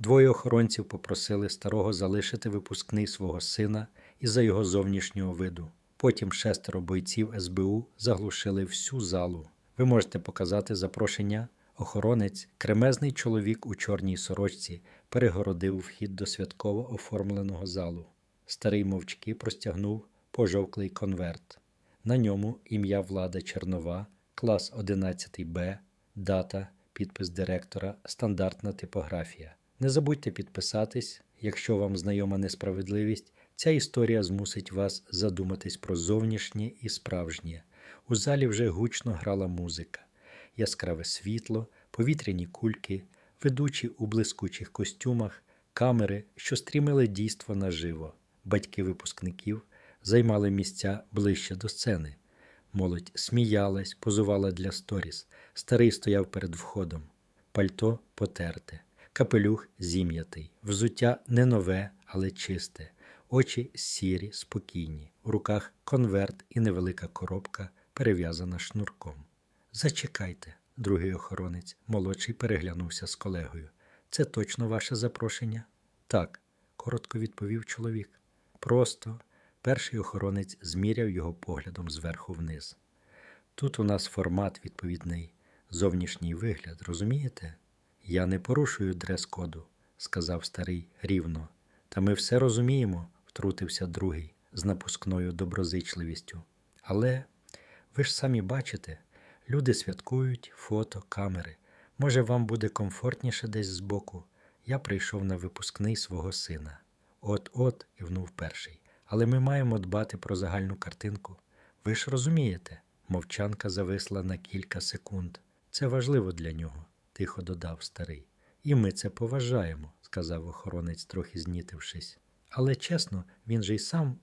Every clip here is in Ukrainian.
Двоє охоронців попросили старого залишити випускний свого сина із-за його зовнішнього виду. Потім шестеро бойців СБУ заглушили всю залу. Ви можете показати запрошення. Охоронець, кремезний чоловік у чорній сорочці, перегородив вхід до святково оформленого залу. Старий мовчки простягнув пожовклий конверт. На ньому ім'я Влада Чернова, клас 11Б, дата, підпис директора, стандартна типографія. Не забудьте підписатись, якщо вам знайома несправедливість, ця історія змусить вас задуматись про зовнішнє і справжнє. У залі вже гучно грала музика, яскраве світло, повітряні кульки, ведучі у блискучих костюмах, камери, що стрімили дійство наживо. Батьки випускників займали місця ближче до сцени. Молодь сміялась, позувала для сторіс. Старий стояв перед входом. Пальто потерте, капелюх зім'ятий, взуття не нове, але чисте, очі сірі, спокійні, у руках конверт і невелика коробка, перев'язана шнурком. Зачекайте, другий охоронець, молодший переглянувся з колегою. Це точно ваше запрошення? Так, коротко відповів чоловік. Просто перший охоронець зміряв його поглядом зверху вниз. Тут у нас формат відповідний, зовнішній вигляд, розумієте? Я не порушую дрес-коду, сказав старий рівно. Та ми все розуміємо, втрутився другий з напускною доброзичливістю. Але ви ж самі бачите, люди святкують фото, камери. Може, вам буде комфортніше десь збоку. Я прийшов на випускний свого сина. От-от, кивнув перший. Але ми маємо дбати про загальну картинку. Ви ж розумієте, мовчанка зависла на кілька секунд. Це важливо для нього, тихо додав старий. І ми це поважаємо, сказав охоронець, трохи знітившись. Але чесно, він же й сам,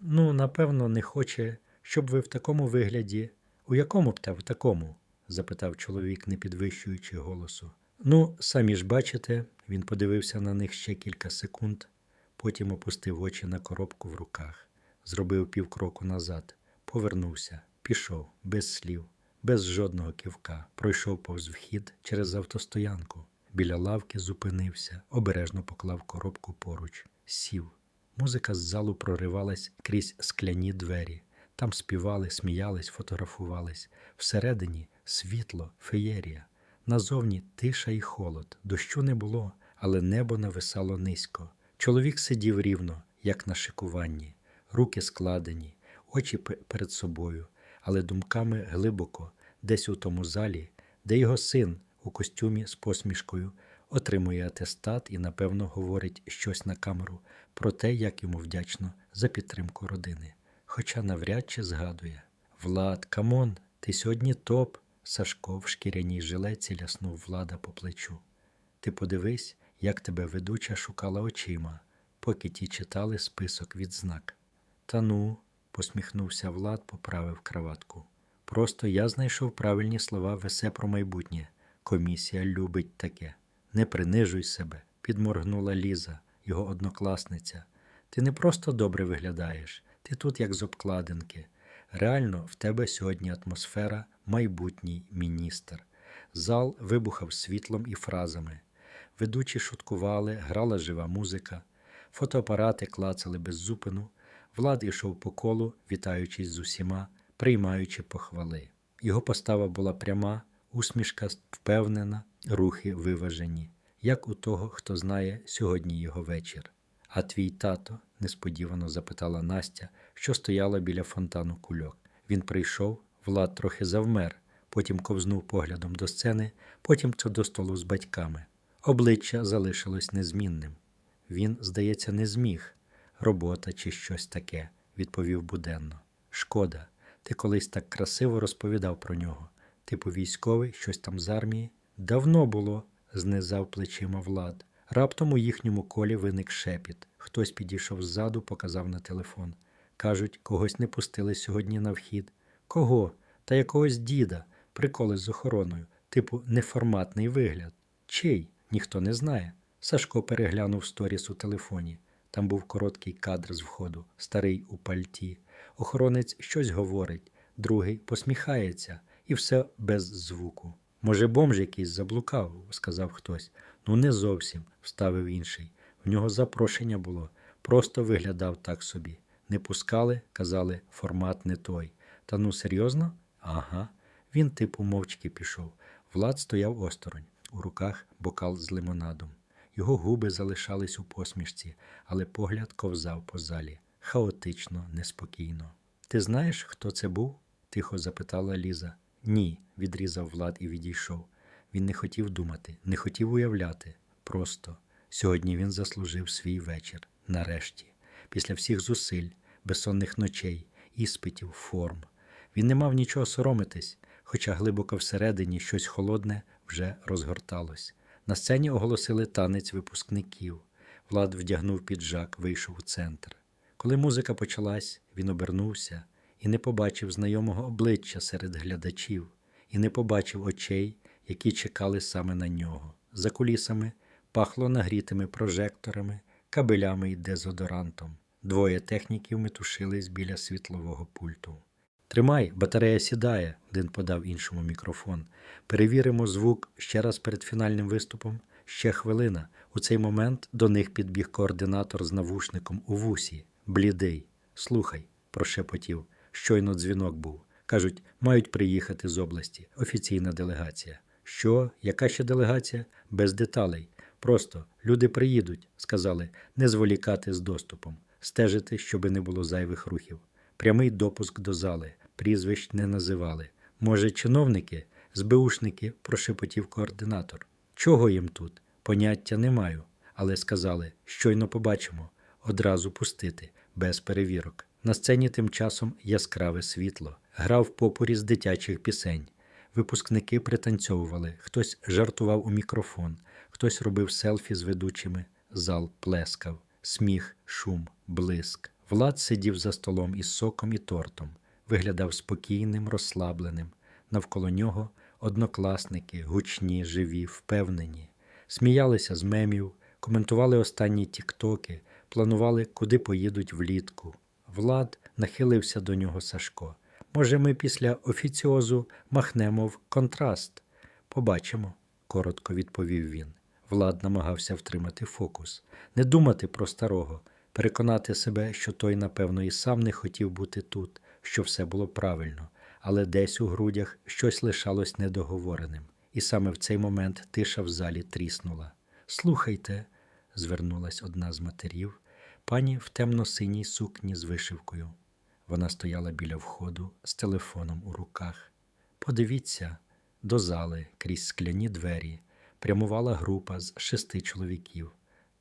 ну, напевно, не хоче, щоб ви в такому вигляді. У якому б та в такому? запитав чоловік, не підвищуючи голосу. Ну, самі ж бачите, він подивився на них ще кілька секунд, потім опустив очі на коробку в руках, зробив півкроку назад, повернувся, пішов, без слів, без жодного кивка, пройшов повз вхід через автостоянку. Біля лавки зупинився, обережно поклав коробку поруч, сів. Музика з залу проривалась крізь скляні двері. Там співали, сміялись, фотографувались. Всередині світло, феєрія. Назовні тиша і холод. Дощу не було, але небо нависало низько. Чоловік сидів рівно, як на шикуванні, руки складені, очі перед собою, але думками глибоко, десь у тому залі, де його син у костюмі з посмішкою отримує атестат і, напевно, говорить щось на камеру про те, як йому вдячно за підтримку родини. Хоча навряд чи згадує. Влад, камон, ти сьогодні топ. Сашко в шкіряній жилеці ляснув влада по плечу. Ти подивись, як тебе ведуча шукала очима, поки ті читали список відзнак. Та ну, посміхнувся Влад, поправив краватку. Просто я знайшов правильні слова весе про майбутнє. Комісія любить таке. Не принижуй себе, підморгнула Ліза, його однокласниця. Ти не просто добре виглядаєш, ти тут як з обкладинки. Реально, в тебе сьогодні атмосфера майбутній міністр. Зал вибухав світлом і фразами. Ведучі шуткували, грала жива музика, фотоапарати клацали без зупину. Влад ішов по колу, вітаючись з усіма, приймаючи похвали. Його постава була пряма, усмішка впевнена, рухи виважені, як у того, хто знає сьогодні його вечір. А твій тато? несподівано запитала Настя, що стояла біля фонтану кульок. Він прийшов, Влад трохи завмер, потім ковзнув поглядом до сцени, потім до столу з батьками. Обличчя залишилось незмінним. Він, здається, не зміг. Робота чи щось таке, відповів буденно. Шкода, ти колись так красиво розповідав про нього. Типу військовий, щось там з армії. Давно було, знизав плечима Влад. Раптом у їхньому колі виник шепіт. Хтось підійшов ззаду, показав на телефон. Кажуть, когось не пустили сьогодні на вхід. Кого? Та якогось діда, приколи з охороною, типу неформатний вигляд. Чий? Ніхто не знає. Сашко переглянув сторіс у телефоні. Там був короткий кадр з входу, старий у пальті. Охоронець щось говорить, другий посміхається, і все без звуку. Може, бомж якийсь заблукав, сказав хтось. Ну, не зовсім, вставив інший. В нього запрошення було, просто виглядав так собі. Не пускали, казали, формат не той. Та ну серйозно? Ага. Він типу мовчки пішов. Влад стояв осторонь, у руках бокал з лимонадом. Його губи залишались у посмішці, але погляд ковзав по залі. Хаотично, неспокійно. Ти знаєш, хто це був? тихо запитала Ліза. Ні, відрізав Влад і відійшов. Він не хотів думати, не хотів уявляти. Просто сьогодні він заслужив свій вечір. Нарешті, після всіх зусиль, безсонних ночей, іспитів, форм. Він не мав нічого соромитись, хоча глибоко всередині щось холодне вже розгорталось. На сцені оголосили танець випускників. Влад вдягнув піджак, вийшов у центр. Коли музика почалась, він обернувся і не побачив знайомого обличчя серед глядачів, і не побачив очей, які чекали саме на нього. За кулісами пахло нагрітими прожекторами, кабелями і дезодорантом. Двоє техніків метушились біля світлового пульту. Тримай, батарея сідає, один подав іншому мікрофон. Перевіримо звук ще раз перед фінальним виступом. Ще хвилина. У цей момент до них підбіг координатор з навушником у вусі, блідий. Слухай, прошепотів. Щойно дзвінок був. Кажуть, мають приїхати з області. Офіційна делегація. Що? Яка ще делегація? Без деталей. Просто люди приїдуть, сказали, не зволікати з доступом, стежити, щоби не було зайвих рухів. Прямий допуск до зали, прізвищ не називали. Може, чиновники, СБУшники, прошепотів координатор. Чого їм тут? Поняття не маю, але сказали, щойно побачимо, одразу пустити, без перевірок. На сцені тим часом яскраве світло, грав попурі з дитячих пісень. Випускники пританцьовували, хтось жартував у мікрофон, хтось робив селфі з ведучими, зал плескав, сміх, шум, блиск. Влад сидів за столом із соком і тортом, виглядав спокійним, розслабленим. Навколо нього однокласники, гучні, живі, впевнені, сміялися з мемів, коментували останні тіктоки, планували, куди поїдуть влітку. Влад нахилився до нього Сашко. Може, ми після офіціозу махнемо в контраст? Побачимо, коротко відповів він. Влад намагався втримати фокус, не думати про старого, переконати себе, що той, напевно, і сам не хотів бути тут, що все було правильно, але десь у грудях щось лишалось недоговореним, і саме в цей момент тиша в залі тріснула. Слухайте, звернулась одна з матерів, пані в темно-синій сукні з вишивкою. Вона стояла біля входу з телефоном у руках. Подивіться, до зали крізь скляні двері прямувала група з шести чоловіків,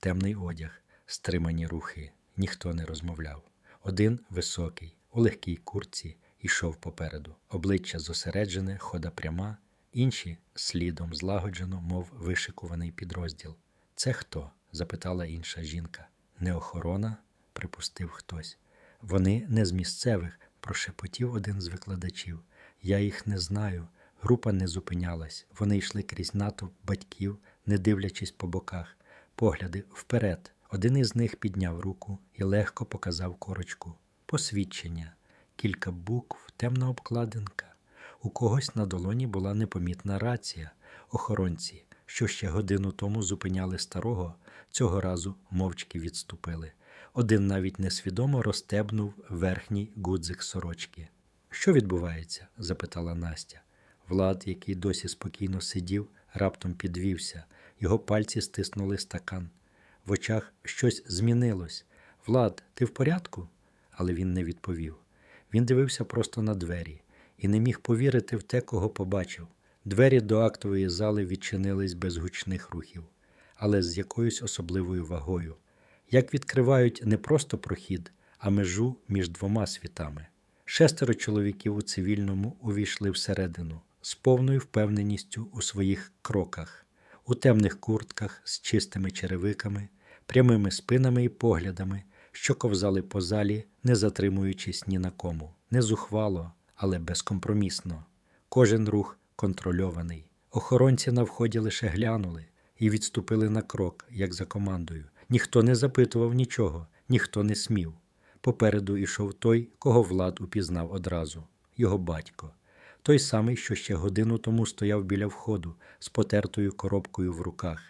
темний одяг, стримані рухи. Ніхто не розмовляв. Один високий, у легкій курці, йшов попереду. Обличчя зосереджене, хода пряма, інші слідом злагоджено, мов вишикуваний підрозділ. Це хто? запитала інша жінка. Не охорона? припустив хтось. Вони не з місцевих, прошепотів один з викладачів. Я їх не знаю. Група не зупинялась. Вони йшли крізь натовп батьків, не дивлячись по боках, погляди вперед. Один із них підняв руку і легко показав корочку. Посвідчення, кілька букв, темна обкладинка. У когось на долоні була непомітна рація. Охоронці, що ще годину тому зупиняли старого, цього разу мовчки відступили. Один навіть несвідомо розтебнув верхній гудзик сорочки. Що відбувається? запитала Настя. Влад, який досі спокійно сидів, раптом підвівся. Його пальці стиснули стакан. В очах щось змінилось. Влад, ти в порядку? Але він не відповів. Він дивився просто на двері і не міг повірити в те, кого побачив. Двері до актової зали відчинились без гучних рухів, але з якоюсь особливою вагою як відкривають не просто прохід, а межу між двома світами. Шестеро чоловіків у цивільному увійшли всередину з повною впевненістю у своїх кроках, у темних куртках з чистими черевиками, прямими спинами і поглядами, що ковзали по залі, не затримуючись ні на кому, не зухвало, але безкомпромісно. Кожен рух контрольований. Охоронці на вході лише глянули і відступили на крок, як за командою. Ніхто не запитував нічого, ніхто не смів. Попереду йшов той, кого Влад упізнав одразу його батько, той самий, що ще годину тому стояв біля входу з потертою коробкою в руках.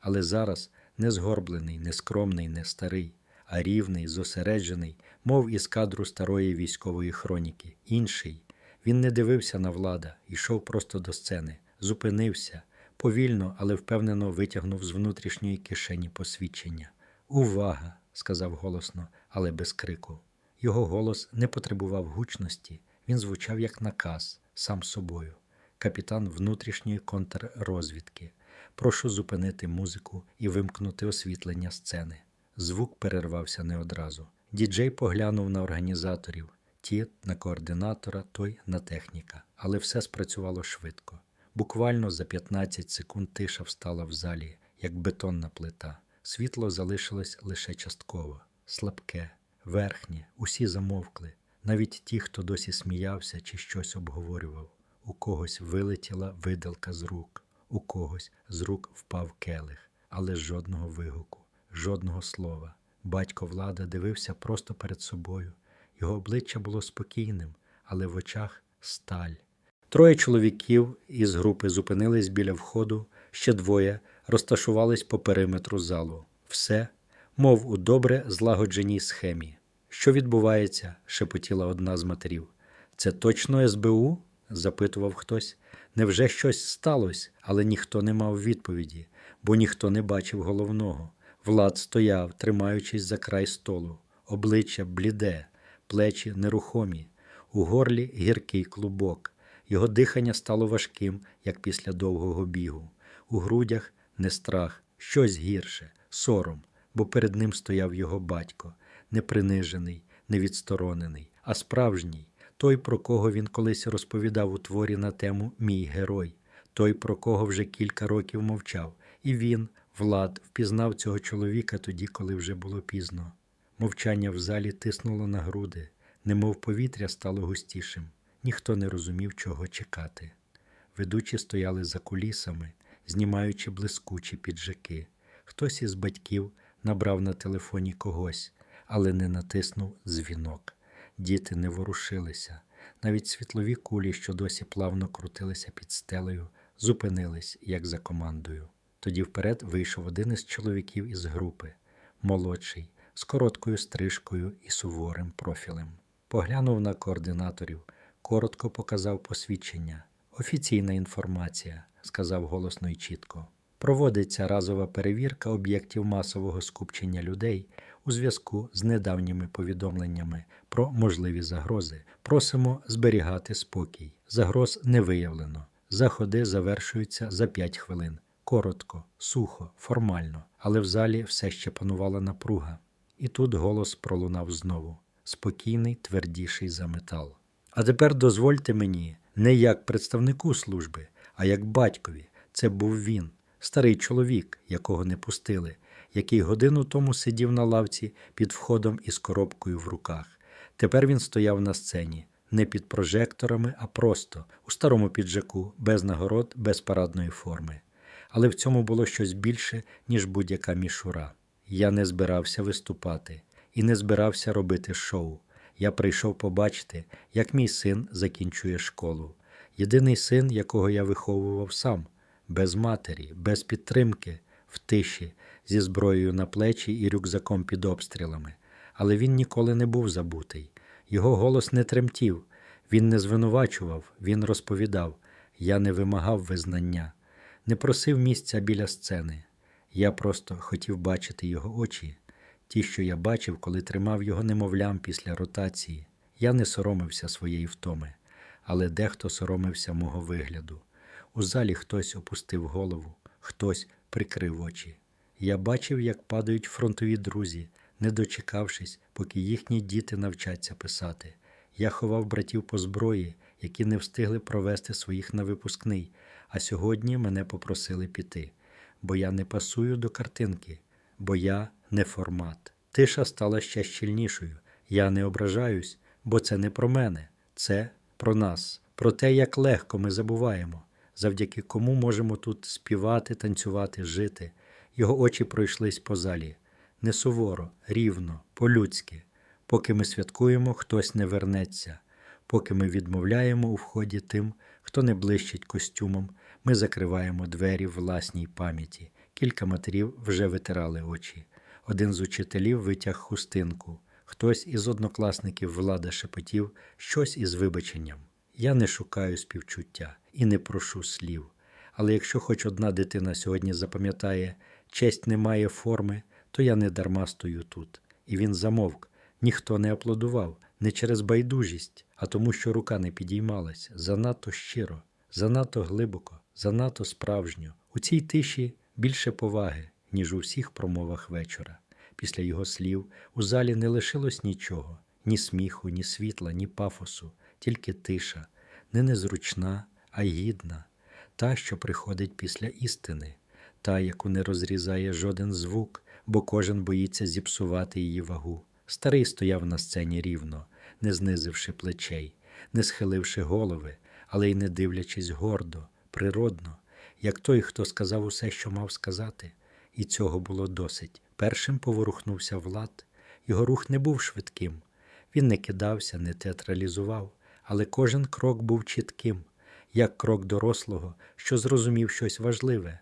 Але зараз не згорблений, не скромний, не старий, а рівний, зосереджений, мов із кадру старої військової хроніки. Інший. Він не дивився на влада, йшов просто до сцени, зупинився, повільно, але впевнено витягнув з внутрішньої кишені посвідчення. Увага! сказав голосно, але без крику. Його голос не потребував гучності, він звучав як наказ сам собою. Капітан внутрішньої контррозвідки. Прошу зупинити музику і вимкнути освітлення сцени. Звук перервався не одразу. Діджей поглянув на організаторів, ті на координатора, той на техніка. Але все спрацювало швидко. Буквально за 15 секунд тиша встала в залі, як бетонна плита. Світло залишилось лише частково, слабке, верхнє, усі замовкли, навіть ті, хто досі сміявся чи щось обговорював. У когось вилетіла виделка з рук, у когось з рук впав келих, але жодного вигуку, жодного слова. Батько влада дивився просто перед собою. Його обличчя було спокійним, але в очах сталь. Троє чоловіків із групи зупинились біля входу, ще двоє розташувались по периметру залу. Все, мов у добре злагодженій схемі. Що відбувається? шепотіла одна з матерів. Це точно СБУ? запитував хтось. Невже щось сталося, але ніхто не мав відповіді, бо ніхто не бачив головного. Влад стояв, тримаючись за край столу, обличчя бліде, плечі нерухомі, у горлі гіркий клубок. Його дихання стало важким, як після довгого бігу. У грудях не страх, щось гірше, сором, бо перед ним стояв його батько, не принижений, не відсторонений, а справжній, той, про кого він колись розповідав у творі на тему Мій герой, той, про кого вже кілька років мовчав, і він, Влад, впізнав цього чоловіка тоді, коли вже було пізно. Мовчання в залі тиснуло на груди, немов повітря стало густішим. Ніхто не розумів, чого чекати. Ведучі стояли за кулісами, знімаючи блискучі піджаки. Хтось із батьків набрав на телефоні когось, але не натиснув дзвінок. Діти не ворушилися. Навіть світлові кулі, що досі плавно крутилися під стелею, зупинились, як за командою. Тоді вперед вийшов один із чоловіків із групи, молодший, з короткою стрижкою і суворим профілем. Поглянув на координаторів, коротко показав посвідчення. Офіційна інформація, сказав голосно і чітко. Проводиться разова перевірка об'єктів масового скупчення людей у зв'язку з недавніми повідомленнями про можливі загрози. Просимо зберігати спокій. Загроз не виявлено. Заходи завершуються за 5 хвилин. Коротко, сухо, формально, але в залі все ще панувала напруга. І тут голос пролунав знову спокійний, твердіший за метал. А тепер дозвольте мені, не як представнику служби, а як батькові. Це був він, старий чоловік, якого не пустили, який годину тому сидів на лавці під входом із коробкою в руках. Тепер він стояв на сцені, не під прожекторами, а просто у старому піджаку, без нагород, без парадної форми. Але в цьому було щось більше, ніж будь-яка мішура. Я не збирався виступати і не збирався робити шоу. Я прийшов побачити, як мій син закінчує школу. Єдиний син, якого я виховував сам, без матері, без підтримки, в тиші, зі зброєю на плечі і рюкзаком під обстрілами. Але він ніколи не був забутий. Його голос не тремтів, він не звинувачував, він розповідав я не вимагав визнання, не просив місця біля сцени. Я просто хотів бачити його очі, ті, що я бачив, коли тримав його немовлям після ротації. Я не соромився своєї втоми, але дехто соромився мого вигляду. У залі хтось опустив голову, хтось прикрив очі. Я бачив, як падають фронтові друзі, не дочекавшись, поки їхні діти навчаться писати. Я ховав братів по зброї, які не встигли провести своїх на випускний, а сьогодні мене попросили піти, бо я не пасую до картинки, бо я не формат. Тиша стала ще щільнішою. Я не ображаюсь, бо це не про мене, це про нас, про те, як легко ми забуваємо, завдяки кому можемо тут співати, танцювати, жити. Його очі пройшлись по залі. Не суворо, рівно, по-людськи. Поки ми святкуємо, хтось не вернеться. Поки ми відмовляємо у вході тим, хто не блищить костюмом, ми закриваємо двері власній пам'яті. Кілька матерів вже витирали очі. Один з учителів витяг хустинку. Хтось із однокласників влада шепотів щось із вибаченням. Я не шукаю співчуття і не прошу слів. Але якщо хоч одна дитина сьогодні запам'ятає, честь не має форми, то я не дарма стою тут. І він замовк. Ніхто не аплодував, не через байдужість, а тому, що рука не підіймалась занадто щиро, занадто глибоко, занадто справжньо. У цій тиші більше поваги, ніж у всіх промовах вечора. Після його слів у залі не лишилось нічого: ні сміху, ні світла, ні пафосу, тільки тиша, не незручна, а гідна, та, що приходить після істини, та, яку не розрізає жоден звук, бо кожен боїться зіпсувати її вагу. Старий стояв на сцені рівно, не знизивши плечей, не схиливши голови, але й не дивлячись гордо, природно, як той, хто сказав усе, що мав сказати, і цього було досить. Першим поворухнувся Влад. Його рух не був швидким. Він не кидався, не театралізував, але кожен крок був чітким, як крок дорослого, що зрозумів щось важливе.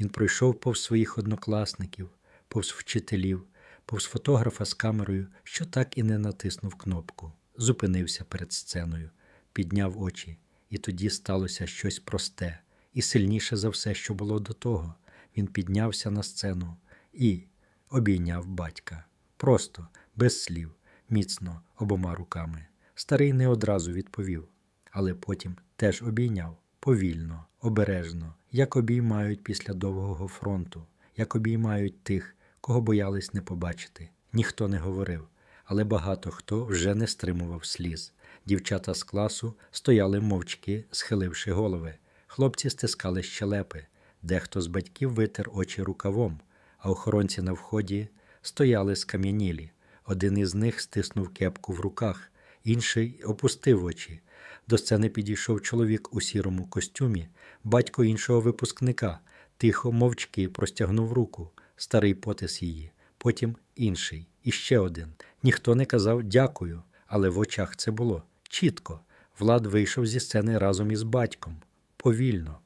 Він пройшов повз своїх однокласників, повз вчителів, повз фотографа з камерою, що так і не натиснув кнопку. Зупинився перед сценою, підняв очі, і тоді сталося щось просте і сильніше за все, що було до того. Він піднявся на сцену і обійняв батька. Просто, без слів, міцно, обома руками. Старий не одразу відповів, але потім теж обійняв повільно, обережно, як обіймають після довгого фронту, як обіймають тих, кого боялись не побачити. Ніхто не говорив, але багато хто вже не стримував сліз. Дівчата з класу стояли мовчки, схиливши голови. Хлопці стискали щелепи, дехто з батьків витер очі рукавом, а охоронці на вході стояли скам'янілі. Один із них стиснув кепку в руках, інший опустив очі. До сцени підійшов чоловік у сірому костюмі, батько іншого випускника, тихо, мовчки простягнув руку, старий потис її, потім інший, і ще один. Ніхто не казав дякую, але в очах це було чітко. Влад вийшов зі сцени разом із батьком, повільно,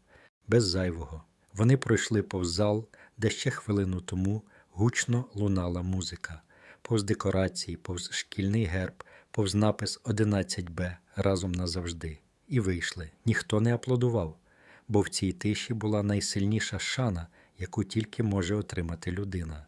без зайвого. Вони пройшли повз зал, де ще хвилину тому гучно лунала музика, повз декорації, повз шкільний герб, повз напис 11Б разом назавжди. І вийшли. Ніхто не аплодував, бо в цій тиші була найсильніша шана, яку тільки може отримати людина.